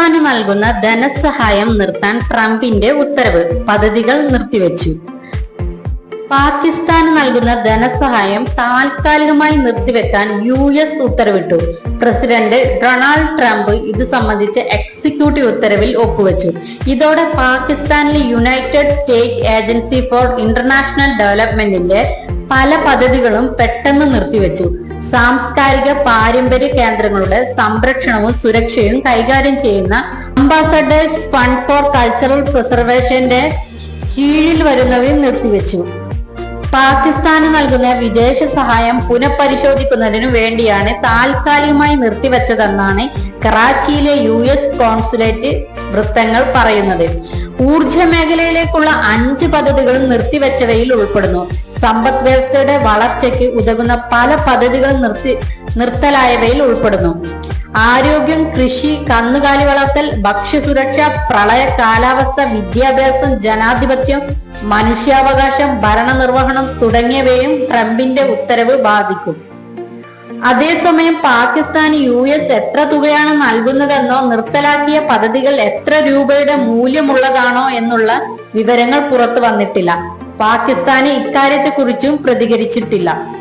പാകിസ്ഥാന് നൽകുന്ന ധനസഹായം നിർത്താൻ ട്രംപിന്റെ ഉത്തരവ് പദ്ധതികൾ നിർത്തിവെച്ചു. പാകിസ്ഥാന് നൽകുന്ന ധനസഹായം താൽക്കാലികമായി നിർത്തിവെക്കാൻ യു എസ് ഉത്തരവിട്ടു. പ്രസിഡന്റ് ഡൊണാൾഡ് ട്രംപ് ഇത് സംബന്ധിച്ച് എക്സിക്യൂട്ടീവ് ഉത്തരവിൽ ഒപ്പുവെച്ചു. ഇതോടെ പാകിസ്ഥാനിലെ United State agency for international ഡെവലപ്മെന്റിന്റെ പല പദ്ധതികളും പെട്ടെന്ന് നിർത്തിവെച്ചു. സാംസ്കാരിക പാരമ്പര്യ കേന്ദ്രങ്ങളുടെ സംരക്ഷണവും സുരക്ഷയും കൈകാര്യം ചെയ്യുന്ന അംബാസഡേഴ്സ് ഫണ്ട് ഫോർ കൾച്ചറൽ പ്രിസർവേഷന്റെ കീഴിൽ വരുന്നവയും നിർത്തിവെച്ചു. പാകിസ്ഥാന് നൽകുന്ന വിദേശ സഹായം പുനഃപരിശോധിക്കുന്നതിനു വേണ്ടിയാണ് താൽക്കാലികമായി നിർത്തിവെച്ചതെന്നാണ് കറാച്ചിയിലെ യു എസ് കോൺസുലേറ്റ് വൃത്തങ്ങൾ പറയുന്നത്. ഊർജ മേഖലയിലേക്കുള്ള അഞ്ച് പദ്ധതികളും നിർത്തിവെച്ചവയിൽ ഉൾപ്പെടുന്നു. സമ്പദ് വ്യവസ്ഥയുടെ വളർച്ചയ്ക്ക് ഉതകുന്ന പല പദ്ധതികളും നിർത്തി നിർത്തലായവയിൽ ഉൾപ്പെടുന്നു. ആരോഗ്യം കൃഷി കന്നുകാലി വളർത്തൽ ഭക്ഷ്യസുരക്ഷ പ്രളയ കാലാവസ്ഥ വിദ്യാഭ്യാസം ജനാധിപത്യം മനുഷ്യാവകാശം ഭരണനിർവഹണം തുടങ്ങിയവയും ട്രംപിന്റെ ഉത്തരവ് ബാധിക്കും. അതേസമയം പാകിസ്ഥാൻ യു എസ് എത്ര തുകയാണ് നൽകുന്നതെന്നോ നിർത്തലാക്കിയ പദ്ധതികൾ എത്ര രൂപയുടെ മൂല്യമുള്ളതാണോ എന്നുള്ള വിവരങ്ങൾ പുറത്തു വന്നിട്ടില്ല. പാകിസ്ഥാന് ഇക്കാര്യത്തെക്കുറിച്ചും പ്രതികരിച്ചിട്ടില്ല.